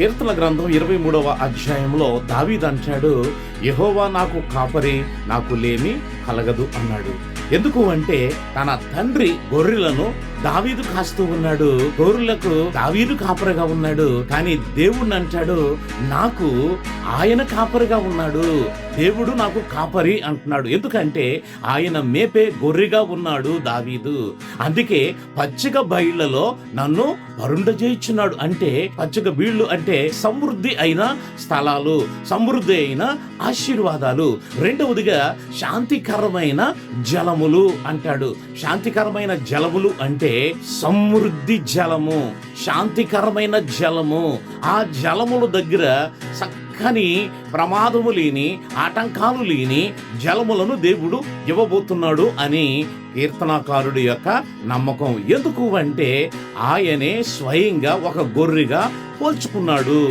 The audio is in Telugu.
కీర్తన గ్రంథం ఇరవై మూడవ అధ్యాయంలో దావీదంటాడు యహోవా నాకు కాపరి నాకు లేమి కలగదు అన్నాడు. ఎందుకు అంటే తన తండ్రి గొర్రెలను దావీదు కాస్తూ ఉన్నాడు. గోరులకు దావీదు కాపరిగా ఉన్నాడు. కానీ దేవుణ్ణి అంటాడు నాకు ఆయన కాపరిగా ఉన్నాడు. దేవుడు నాకు కాపరి అంటున్నాడు. ఎందుకంటే ఆయన మేపే గొర్రెగా ఉన్నాడు దావీదు. అందుకే పచ్చిక బయళ్ళలో నన్ను వరుండజేయుచున్నాడు. అంటే పచ్చిక బీళ్ళు అంటే సమృద్ధి అయిన స్థలాలు సమృద్ధి అయిన ఆశీర్వాదాలు. రెండవదిగా శాంతికరమైన జలములు అంటాడు. శాంతికరమైన జలములు అంటే అంటే సమృద్ధి జలము శాంతికరమైన జలము. ఆ జలముల దగ్గర చక్కని ప్రమాదము లేని ఆటంకాలు లేని జలములను దేవుడు ఇవ్వబోతున్నాడు అని కీర్తనాకారుడి యొక్క నమ్మకం. ఎందుకు అంటే ఆయనే స్వయంగా ఒక గొర్రెగా పోల్చుకున్నాడు.